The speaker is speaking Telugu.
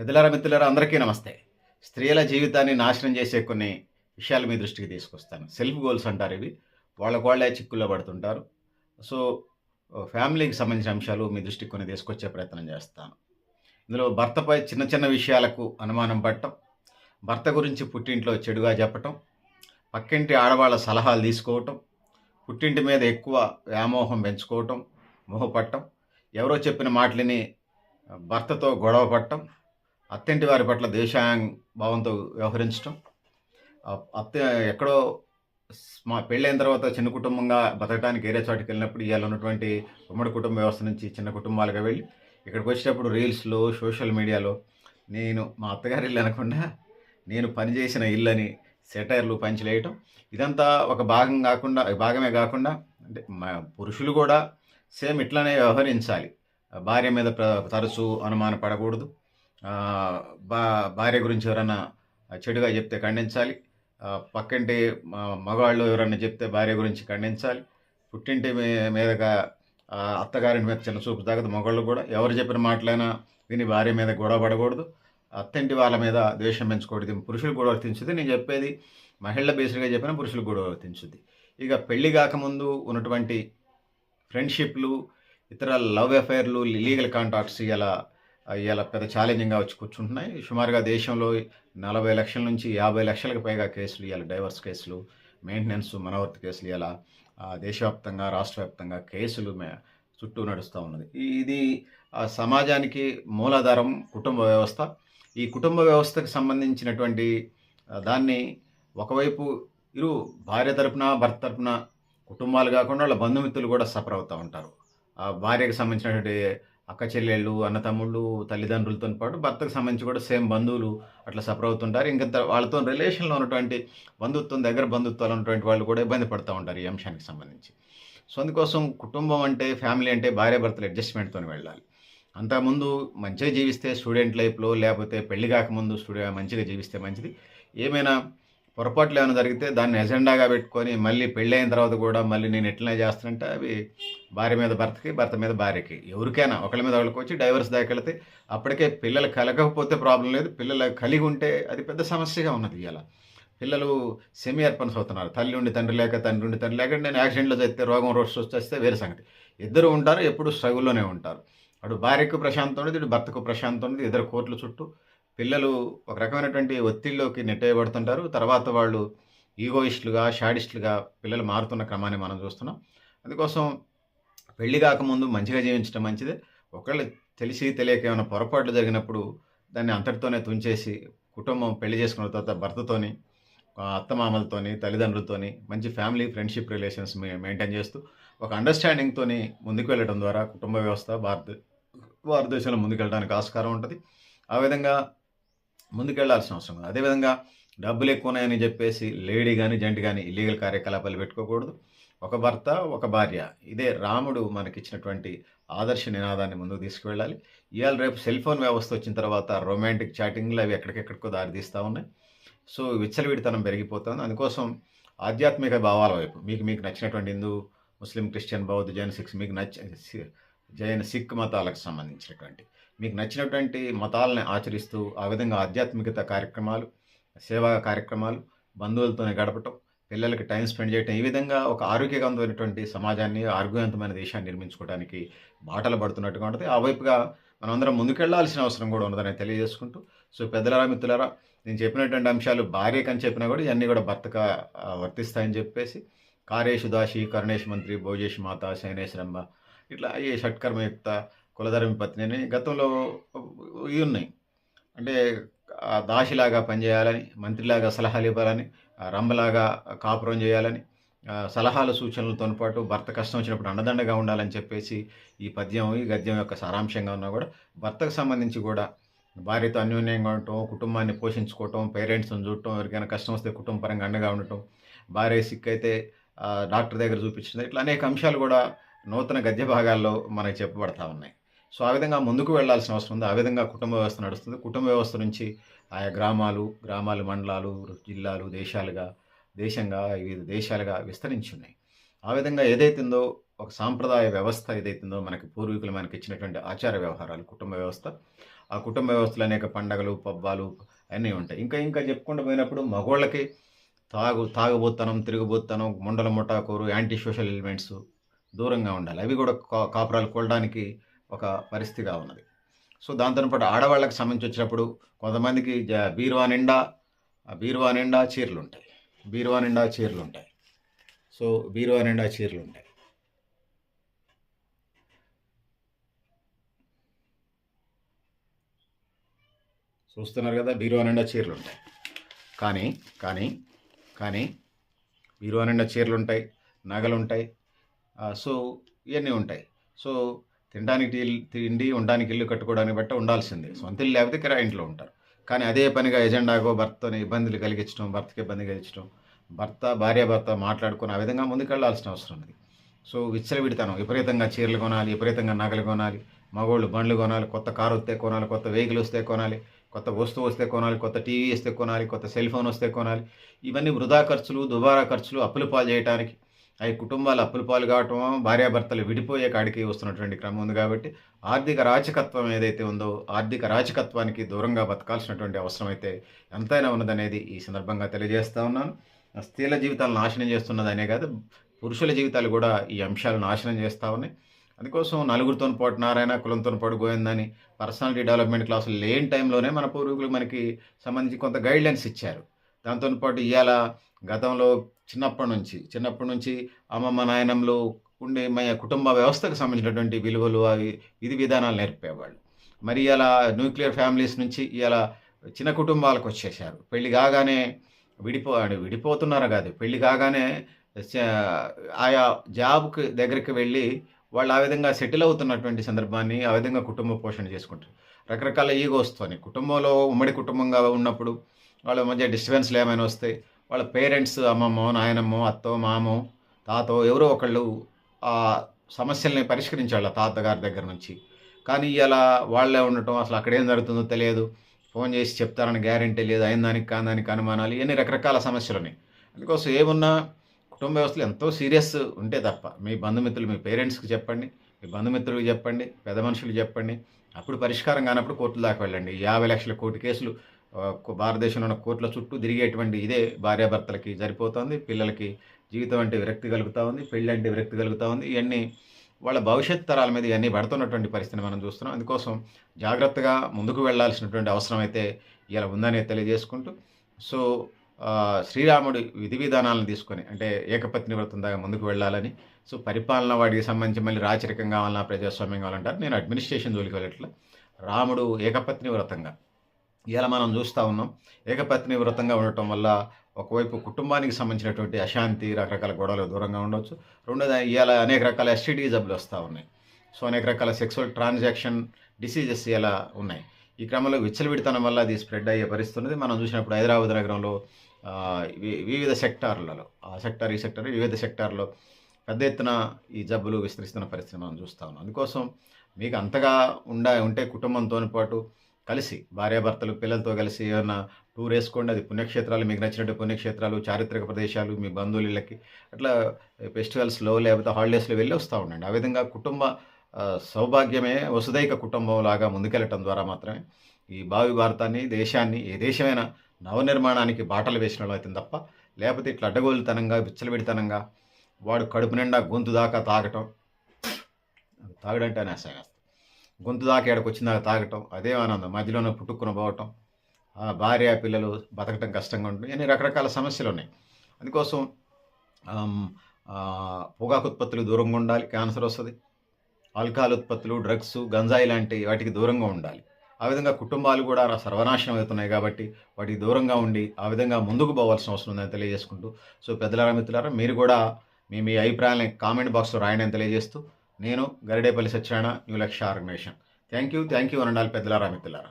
పెద్దలారా మిత్రులారా అందరికీ నమస్తే. స్త్రీల జీవితాన్ని నాశనం చేసే కొన్ని విషయాలు మీ దృష్టికి తీసుకొస్తాను. సెల్ఫ్ గోల్స్ అంటారు ఇవి. వాళ్ళకు వాళ్ళే చిక్కుల్లో పడుతుంటారు. సో ఫ్యామిలీకి సంబంధించిన అంశాలు మీ దృష్టికి కొన్ని తీసుకొచ్చే ప్రయత్నం చేస్తాను. ఇందులో భర్తపై చిన్న చిన్న విషయాలకు అనుమానం పడటం భర్త గురించి పుట్టింట్లో చెడుగా చెప్పటం పక్కింటి ఆడవాళ్ళ సలహాలు తీసుకోవటం పుట్టింటి మీద ఎక్కువ వ్యామోహం పెంచుకోవటం మొహపట్టం ఎవరో చెప్పిన మాటలని భర్తతో గొడవ పట్టడం అత్తింటి వారి పట్ల దేశాయం భావంతో వ్యవహరించడం అత్త ఎక్కడో మా పెళ్ళైన తర్వాత చిన్న కుటుంబంగా బతకడానికి వేరే చోటికి వెళ్ళినప్పుడు ఇవాళ ఉన్నటువంటి ఉమ్మడి కుటుంబ వ్యవస్థ నుంచి చిన్న కుటుంబాలుగా వెళ్ళి ఇక్కడికి వచ్చేటప్పుడు రీల్స్లో సోషల్ మీడియాలో నేను మా అత్తగారి ఇల్లు అనకుండా నేను పనిచేసిన ఇల్లని సెటైర్లు పంచలేయటం. ఇదంతా ఒక భాగం కాకుండా భాగమే కాకుండా అంటే మా పురుషులు కూడా సేమ్ ఇట్లానే వ్యవహరించాలి. భార్య మీద ప్ర- తరచూ అనుమాన పడకూడదు బా భార్య గురించి ఎవరైనా చెడుగా చెప్తే ఖండించాలి. పక్కింటి మగవాళ్ళు ఎవరైనా చెప్తే భార్య గురించి ఖండించాలి. పుట్టింటి మీదగా అత్తగారింటి మీద చిన్న చూపు తగ్గదు మగవాళ్ళు కూడా. ఎవరు చెప్పిన మాటలైనా విని భార్య మీద గొడవ పడకూడదు. అత్తింటి వాళ్ళ మీద ద్వేషం పెంచుకోవడం పురుషులు కూడా వర్తించుద్ది నేను చెప్పేది మహిళ బేస్డ్గా చెప్పిన పురుషులు కూడా వర్తించుద్ది ఇక పెళ్ళి కాకముందు ఉన్నటువంటి ఫ్రెండ్షిప్లు ఇతర లవ్ అఫైర్లు లీగల్ కాంటాక్ట్స్ ఇలా ఇలా పెద్ద ఛాలెంజింగ్గా వచ్చి కూర్చుంటున్నాయి. సుమారుగా దేశంలో నలభై లక్షల నుంచి యాభై లక్షలకు పైగా కేసులు ఇవాళ డైవర్స్ కేసులు మెయింటెనెన్స్ మనవర్తి కేసులు ఇలా దేశవ్యాప్తంగా రాష్ట్ర వ్యాప్తంగా కేసులు చుట్టూ నడుస్తూ ఉన్నది. ఇది ఆ, సమాజానికి మూలాధారం కుటుంబ వ్యవస్థ. ఈ కుటుంబ వ్యవస్థకు సంబంధించినటువంటి దాన్ని ఒకవైపు ఇరు భార్య తరపున భర్త తరపున కుటుంబాలు కాకుండా వాళ్ళ బంధుమిత్రులు కూడా సఫర్ అవుతూ ఉంటారు. ఆ భార్యకు సంబంధించినటువంటి అక్క చెల్లెళ్ళు అన్నతమ్ముళ్ళు తల్లిదండ్రులతో పాటు భర్తకు సంబంధించి కూడా సేమ్ బంధువులు అట్లా సఫర్ అవుతుంటారు. ఇంకా వాళ్ళతో రిలేషన్లో ఉన్నటువంటి బంధుత్వం దగ్గర బంధుత్వాలు ఉన్నటువంటి వాళ్ళు కూడా ఇబ్బంది పడుతూ ఉంటారు ఈ అంశానికి సంబంధించి. సో అందుకోసం కుటుంబం అంటే ఫ్యామిలీ అంటే భార్య భర్తల అడ్జస్ట్మెంట్తో వెళ్ళాలి. అంతకుముందు మంచిగా జీవిస్తే స్టూడెంట్ లైఫ్లో లేకపోతే పెళ్ళి కాకముందు స్టూడెంట్ మంచిగా జీవిస్తే మంచిది. ఏమైనా పొరపాట్లు ఏమైనా జరిగితే దాన్ని ఎజెండాగా పెట్టుకొని మళ్ళీ పెళ్ళైన తర్వాత కూడా మళ్ళీ నేను ఎట్లనే చేస్తానంటే అవి భార్య మీద భర్తకి భర్త మీద భార్యకి. ఎవరికైనా ఒకళ్ళ మీద ఒకళ్ళకి వచ్చి డైవర్స్ దాకా వెళితే అప్పటికే పిల్లలు కలగకపోతే ప్రాబ్లం లేదు. పిల్లలు కలిగి ఉంటే అది పెద్ద సమస్యగా ఉన్నది ఇలా పిల్లలు సెమీ అర్పన్స్ అవుతున్నారు. తల్లి ఉండి తండ్రి లేక తండ్రి ఉండి తండ్రి లేక నేను యాక్సిడెంట్లో చేస్తే రోగం రోడ్స్ వచ్చేస్తే వేరే సంగతి. ఇద్దరు ఉంటారు ఎప్పుడు స్ట్రగుల్లోనే ఉంటారు. అటు భార్యకు ప్రశాంతం ఉండదు ఇటు భర్తకు ప్రశాంతం ఉండదు. ఇద్దరు కోర్టుల చుట్టూ పిల్లలు ఒక రకమైనటువంటి ఒత్తిడిలోకి నెట్టేయబడుతుంటారు. తర్వాత వాళ్ళు ఈగోయిస్టులుగా షాడిస్టులుగా పిల్లలు మారుతున్న క్రమాన్ని మనం చూస్తున్నాం. అందుకోసం పెళ్ళి కాకముందు మంచిగా జీవించడం మంచిదే. ఒకళ్ళు తెలిసి తెలియక ఏమైనా పొరపాట్లు జరిగినప్పుడు దాన్ని అంతటితోనే తుంచేసి కుటుంబం పెళ్ళి చేసుకున్న తర్వాత భర్తతోని అత్తమామలతోని తల్లిదండ్రులతోని మంచి ఫ్యామిలీ ఫ్రెండ్షిప్ రిలేషన్స్ మెయింటైన్ చేస్తూ ఒక అండర్స్టాండింగ్తోని ముందుకు వెళ్ళడం ద్వారా కుటుంబ వ్యవస్థ భారత భారతదేశంలో ముందుకు వెళ్ళడానికి ఆస్కారం ఉంటుంది. ఆ విధంగా ముందుకెళ్ళాల్సిన అవసరం ఉంది అదేవిధంగా డబ్బులు ఎక్కువ ఉన్నాయని చెప్పేసి లేడీ కానీ జంటి కానీ ఇల్లీగల్ కార్యకలాపాలు పెట్టుకోకూడదు. ఒక భర్త ఒక భార్య ఇదే రాముడు మనకిచ్చినటువంటి ఆదర్శ నినాదాన్ని ముందుకు తీసుకువెళ్ళాలి. ఇవాళ రేపు సెల్ ఫోన్ వ్యవస్థ వచ్చిన తర్వాత రొమాంటిక్ చాటింగ్లు అవి ఎక్కడికెక్కడికో దారితీస్తూ ఉన్నాయి. సో విచ్చలవిడితనం పెరిగిపోతుంది. అందుకోసం ఆధ్యాత్మిక భావాల వైపు మీకు మీకు నచ్చినటువంటి హిందూ ముస్లిం క్రిస్టియన్ బౌద్ధ జైన్ సిక్స్ మీకు నచ్చ జైన సిక్ మతాలకు సంబంధించినటువంటి. మీకు నచ్చినటువంటి మతాలని ఆచరిస్తూ ఆ విధంగా ఆధ్యాత్మికత కార్యక్రమాలు సేవా కార్యక్రమాలు బంధువులతోనే గడపటం పిల్లలకి టైం స్పెండ్ చేయటం ఈ విధంగా ఒక ఆరోగ్యవంతమైనటువంటి సమాజాన్ని ఆరోగ్యవంతమైన దేశాన్ని నిర్మించుకోవడానికి బాటలు పడుతున్నట్టుగా ఉంటుంది. ఆ వైపుగా మనమందరం ముందుకెళ్ళాల్సిన అవసరం కూడా ఉన్నదని తెలియజేసుకుంటూ సో పెద్దలారా మిత్రులారా నేను చెప్పినటువంటి అంశాలు భార్య కని చెప్పినా కూడా ఇవన్నీ కూడా భర్తగా వర్తిస్తాయని చెప్పేసి కారేషు దాసి కరుణేష్ మంత్రి భోజేష్ మాత శైనేశ్వరమ్మ ఇట్లా ఏ షట్కర్మయుక్త కులధర్మి పత్ని అని గతంలో ఇవి ఉన్నాయి. అంటే దాసిలాగా పనిచేయాలని మంత్రిలాగా సలహాలు ఇవ్వాలని రమ్మలాగా కాపురం చేయాలని సలహాల సలహాలు సూచనలతో పాటు భర్త కష్టం వచ్చినప్పుడు అండదండగా ఉండాలని చెప్పేసి ఈ పద్యం ఈ గద్యం యొక్క సారాంశంగా ఉన్నా కూడా భర్తకు సంబంధించి కూడా భార్యతో అన్యోన్యంగా ఉండటం కుటుంబాన్ని పోషించుకోవటం పేరెంట్స్ని చూడటం ఎవరికైనా కష్టం వస్తే కుటుంబ పరంగా అండగా ఉండటం భార్య సిక్ అయితే డాక్టర్ దగ్గర చూపించడం ఇట్లా అనేక అంశాలు కూడా నూతన గద్య భాగాల్లో మనకి చెప్పబడతా ఉన్నాయి. సో ఆ విధంగా ముందుకు వెళ్ళాల్సిన అవసరం ఉంది. ఆ విధంగా కుటుంబ వ్యవస్థ నడుస్తుంది. కుటుంబ వ్యవస్థ నుంచి ఆయా గ్రామాలు గ్రామాలు మండలాలు జిల్లాలు దేశాలుగా దేశంగా వివిధ దేశాలుగా విస్తరించి ఉన్నాయి ఆ విధంగా ఏదైతుందో ఒక సాంప్రదాయ వ్యవస్థ ఏదైతుందో మనకి పూర్వీకులు మనకి ఇచ్చినటువంటి ఆచార వ్యవహారాలు కుటుంబ వ్యవస్థ. ఆ కుటుంబ వ్యవస్థలో అనేక పండగలు పబ్బాలు అన్నీ ఉంటాయి. ఇంకా ఇంకా చెప్పుకుంటూ పోయినప్పుడు మగోళ్ళకి తాగు తాగుబోతనం తిరుగుబోతనం ముండల ముఠాకూరు యాంటీ సోషల్ ఎలిమెంట్స్ దూరంగా ఉండాలి. అవి కూడా కా కాపురాలు కొలడానికి ఒక పరిస్థితిగా ఉన్నది. సో దాంతోపాటు ఆడవాళ్ళకి సంబంధించి వచ్చినప్పుడు కొంతమందికి జ బీరువా నిండా బీరువా నిండా చీరలు ఉంటాయి బీరువా నిండా చీరలు ఉంటాయి సో బీరువా నిండా చీరలు ఉంటాయి చూస్తున్నారు కదా బీరువా నిండా చీరలు ఉంటాయి కానీ కానీ కానీ బీరువా నిండా చీరలు ఉంటాయి నగలు ఉంటాయి సో ఇవన్నీ ఉంటాయి. సో తినడానికి తిండి ఉండడానికి ఇల్లు కట్టుకోవడానికి బట్టి ఉండాల్సిందే. సొంత ఇల్లు లేకపోతే కిరాయి ఇంట్లో ఉంటారు. కానీ అదే పనిగా ఎజెండాగో భర్తని ఇబ్బందులు కలిగించడం భర్తకి ఇబ్బంది కలిగించడం భర్త భార్య భర్త మాట్లాడుకుని ఆ విధంగా ముందుకెళ్ళాల్సిన అవసరం ఉంది సో విచ్చలవిడితనం. విపరీతంగా చీరలు కొనాలి విపరీతంగా నగలు కొనాలి మగోళ్ళు బండ్లు కొనాలి కొత్త కారు వస్తే కొనాలి కొత్త వెహికల్ వస్తే కొనాలి కొత్త వస్తువు వస్తే కొనాలి కొత్త టీవీ వస్తే కొనాలి కొత్త సెల్ ఫోన్ వస్తే కొనాలి. ఇవన్నీ వృధా ఖర్చులు దుబారా ఖర్చులు అప్పులు పాలు చేయడానికి అవి కుటుంబాలు అప్పుల పాలు కావటం భార్యాభర్తలు విడిపోయే కాడికి వస్తున్నటువంటి క్రమం ఉంది కాబట్టి ఆర్థిక రాచకత్వం ఏదైతే ఉందో ఆర్థిక రాచకత్వానికి దూరంగా బతకాల్సినటువంటి అవసరం అయితే ఎంతైనా ఉన్నదనేది ఈ సందర్భంగా తెలియజేస్తూ ఉన్నాను. స్త్రీల జీవితాలు నాశనం చేస్తున్నది అనే కాదు పురుషుల జీవితాలు కూడా ఈ అంశాలు నాశనం చేస్తూ ఉన్నాయి. అందుకోసం నలుగురితో పాటు నారాయణ కులంతో పాటు గోవిందని పర్సనాలిటీ డెవలప్మెంట్ క్లాసులు లేని టైంలోనే మన పూర్వీకులు మనకి సంబంధించి కొంత గైడ్లైన్స్ ఇచ్చారు. దాంతో పాటు ఇవాళ గతంలో చిన్నప్పటి నుంచి చిన్నప్పటి నుంచి అమ్మమ్మ నాయనంలో ఉండే మన కుటుంబ వ్యవస్థకు సంబంధించినటువంటి విలువలు అవి విధి విధానాలు నేర్పేవాళ్ళు. మరి ఇలా న్యూక్లియర్ ఫ్యామిలీస్ నుంచి ఇలా చిన్న కుటుంబాలకు వచ్చేసారు పెళ్ళి కాగానే విడిపో విడిపోతున్నారు కాదు పెళ్ళి కాగానే ఆయా జాబ్కి దగ్గరికి వెళ్ళి వాళ్ళు ఆ విధంగా సెటిల్ అవుతున్నటువంటి సందర్భాన్ని ఆ విధంగా కుటుంబ పోషణ చేసుకుంటారు. రకరకాల ఈగో వస్తుంది కుటుంబంలో ఉమ్మడి కుటుంబంగా ఉన్నప్పుడు వాళ్ళ మధ్య డిస్టర్బెన్స్లు ఏమైనా వస్తాయి వాళ్ళ పేరెంట్స్ అమ్మమ్మో నాయనమ్మో అత్తో మామో తాతో ఎవరో ఒకళ్ళు ఆ సమస్యల్ని పరిష్కరించాలి తాతగారి దగ్గర నుంచి. కానీ ఇలా వాళ్ళే ఉండటం అసలు అక్కడ ఏం జరుగుతుందో తెలియదు. ఫోన్ చేసి చెప్తారని గ్యారంటీ లేదు అయిన దానికి కాని దానికి అనుమానాలు ఇవన్నీ రకరకాల సమస్యలు ఉన్నాయి అందుకోసం ఏమున్నా కుటుంబ వ్యవస్థలు ఎంతో సీరియస్ ఉంటే తప్ప మీ బంధుమిత్రులు మీ పేరెంట్స్కి చెప్పండి మీ బంధుమిత్రులకు చెప్పండి పెద్ద మనుషులు చెప్పండి. అప్పుడు పరిష్కారం కానప్పుడు కోర్టుల దాకా వెళ్ళండి. యాభై లక్షల కోటి కేసులు భారతదేశంలో ఉన్న కోర్టుల చుట్టూ తిరిగేటువంటి ఇదే భార్యాభర్తలకి సరిపోతుంది పిల్లలకి జీవితం అంటే విరక్తి కలుగుతూ ఉంది పెళ్ళి అంటే విరక్తి కలుగుతూ ఉంది. ఇవన్నీ వాళ్ళ భవిష్యత్ తరాల మీద ఇవన్నీ పడుతున్నటువంటి పరిస్థితిని మనం చూస్తున్నాం. అందుకోసం జాగ్రత్తగా ముందుకు వెళ్ళాల్సినటువంటి అవసరం అయితే ఇలా ఉందని తెలియజేసుకుంటూ సో శ్రీరాముడి విధి విధానాలను తీసుకొని అంటే ఏకపత్ని వ్రతం దాకా ముందుకు వెళ్ళాలని సో పరిపాలన వాడికి సంబంధించి మళ్ళీ రాచరికం కావాలన్నా ప్రజాస్వామ్యం కావాలంటారు. నేను అడ్మినిస్ట్రేషన్ జోలికి వెళ్ళట్లా. రాముడు ఏకపత్ని వ్రతంగా. ఇలా మనం చూస్తూ ఉన్నాం. ఏకపత్ని వ్రతంగా ఉండటం వల్ల ఒకవైపు కుటుంబానికి సంబంధించినటువంటి అశాంతి రకరకాల గొడవలు దూరంగా ఉండొచ్చు. రెండోది ఇవాళ అనేక రకాల ఎస్టీడీ జబ్బులు వస్తూ ఉన్నాయి. సో అనేక రకాల సెక్సువల్ ట్రాన్సాక్షన్ డిసీజెస్ ఇలా ఉన్నాయి. ఈ క్రమంలో విచ్చలవిడితనం వల్ల అది స్ప్రెడ్ అయ్యే పరిస్థితున్నది మనం చూసినప్పుడు హైదరాబాద్ నగరంలో వి- వివిధ సెక్టార్లలో ఆ సెక్టార్ ఈ సెక్టార్ వివిధ సెక్టార్లో పెద్ద ఎత్తున ఈ జబ్బులు విస్తరిస్తున్న పరిస్థితి మనం చూస్తూ ఉన్నాం. అందుకోసం మీకు అంతగా ఉండ ఉంటే కుటుంబంతో పాటు కలిసి భార్యాభర్తలు పిల్లలతో కలిసి ఏమన్నా టూర్ వేసుకోండి. అది పుణ్యక్షేత్రాలు మీకు నచ్చినట్టు పుణ్యక్షేత్రాలు చారిత్రక ప్రదేశాలు మీ బంధువులకి ఇళ్ళకి అట్లా ఫెస్టివల్స్లో లేకపోతే హాలిడేస్లో వెళ్ళి వస్తూ ఉండండి. ఆ విధంగా కుటుంబ సౌభాగ్యమే వసుదైక కుటుంబం లాగా ముందుకెళ్ళటం ద్వారా మాత్రమే ఈ భావి భారతాన్ని దేశాన్ని ఏ దేశమైనా నవనిర్మాణానికి బాటలు వేసిన వాళ్ళు అవుతుంది తప్ప లేకపోతే ఇట్లా అడ్డగోలుతనంగా విచ్చలవిడితనంగా వాడు కడుపు నిండా గొంతు దాకా తాగటం తాగడంటే అసహ్యం గొంతు దాకా ఏడకు వచ్చిన దాకా తాగటం అదే ఆనందం. మధ్యలోనే పుట్టుకుని పోవటం భార్య పిల్లలు బతకటం కష్టంగా ఉంటుంది. అన్ని రకరకాల సమస్యలు ఉన్నాయి. అందుకోసం పొగాకు ఉత్పత్తులు దూరంగా ఉండాలి క్యాన్సర్ వస్తుంది. ఆల్కహాల్ ఉత్పత్తులు డ్రగ్స్ గంజాయి లాంటి వాటికి దూరంగా ఉండాలి. ఆ విధంగా కుటుంబాలు కూడా సర్వనాశనం అవుతున్నాయి కాబట్టి వాటికి దూరంగా ఉండి ఆ విధంగా ముందుకు పోవాల్సిన అవసరం ఉందని తెలియజేసుకుంటూ. సో పెద్దలారా మిత్రులారా మీరు కూడా మీ మీ అభిప్రాయాలని కామెంట్ బాక్స్లో రాయడం తెలియజేస్తూ నేను Garidepalli Satyanarayana new Lakshya organisation. Thank you thank you అనండాలి పెద్దలారా మిత్రులారా.